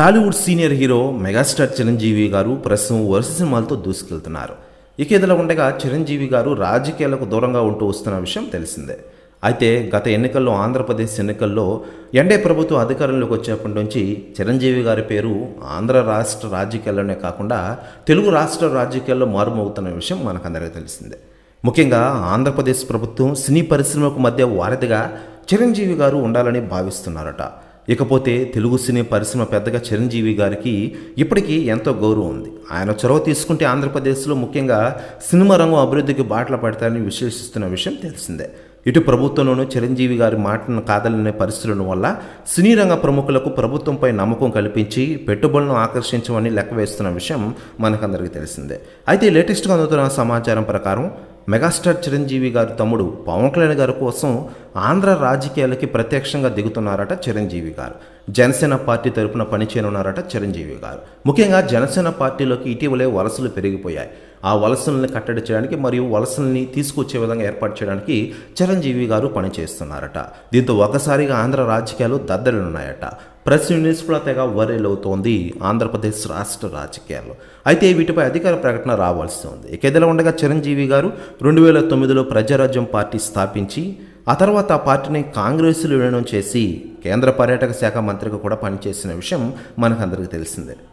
Tollywood senior hero megastar Chiranjeevi గారు ప్రస్తుతం వరుస సినిమాలతో దూసుకెళ్తున్నారు. ఇక ఇదిలా ఉండగా చిరంజీవి గారు రాజకీయాలకు దూరంగా ఉంటూ వస్తున్న విషయం తెలిసిందే. అయితే గత ఎన్నికల్లో ఆంధ్రప్రదేశ్ ఎన్నికల్లో ఎండే ప్రభుత్వం అధికారంలోకి వచ్చేప్పటి నుంచి చిరంజీవి గారి పేరు ఆంధ్ర రాష్ట్ర రాజకీయాల్లోనే కాకుండా తెలుగు రాష్ట్ర రాజకీయాల్లో మారుమవుతున్న విషయం మనకందరికీ తెలిసిందే. ముఖ్యంగా ఆంధ్రప్రదేశ్ ప్రభుత్వం సినీ పరిశ్రమకు మధ్య వారధిగా చిరంజీవి గారు ఉండాలని భావిస్తున్నారట. ఇకపోతే తెలుగు సినీ పరిశ్రమ పెద్దగా చిరంజీవి గారికి ఇప్పటికీ ఎంతో గౌరవం ఉంది. ఆయన చొరవ తీసుకుంటే ఆంధ్రప్రదేశ్లో ముఖ్యంగా సినిమా రంగం అభివృద్ధికి బాటలు పడతారని విశ్లేషిస్తున్న విషయం తెలిసిందే. ఇటు ప్రభుత్వంలోనూ చిరంజీవి గారి మాటను కాదలనే పరిస్థితుల వల్ల సినీ రంగ ప్రముఖులకు ప్రభుత్వంపై నమ్మకం కల్పించి పెట్టుబడులను ఆకర్షించమని లెక్క వేస్తున్న విషయం మనకందరికీ తెలిసిందే. అయితే లేటెస్ట్గా అందుతున్న సమాచారం ప్రకారం మెగాస్టార్ చిరంజీవి గారు తమ్ముడు పవన్ కళ్యాణ్ గారి కోసం ఆంధ్ర రాజకీయాలకి ప్రత్యక్షంగా దిగుతున్నారట చిరంజీవి గారు. జనసేన పార్టీ తరపున పనిచేయనున్నారట చిరంజీవి గారు. ముఖ్యంగా జనసేన పార్టీలోకి ఇటీవలే వలసలు పెరిగిపోయాయి. ఆ వలసల్ని కట్టడి చేయడానికి మరియు వలసల్ని తీసుకొచ్చే విధంగా ఏర్పాటు చేయడానికి చిరంజీవి గారు పనిచేస్తున్నారట. దీంతో ఒకసారిగా ఆంధ్ర రాజకీయాలు దద్దలున్నాయట ప్రెస్ యూనిట్స్ కూడా తెగ వరేలవుతోంది ఆంధ్రప్రదేశ్ రాష్ట్ర రాజకీయాల్లో. అయితే వీటిపై అధికార ప్రకటన రావాల్సి ఉంది. ఇక ఉండగా చిరంజీవి గారు రెండు వేల తొమ్మిదిలో ప్రజారాజ్యం పార్టీ స్థాపించి ఆ తర్వాత ఆ పార్టీని కాంగ్రెస్లో విలీనం చేసి కేంద్ర పర్యాటక శాఖ మంత్రిగా కూడా పనిచేసిన విషయం మనకందరికీ తెలిసిందే.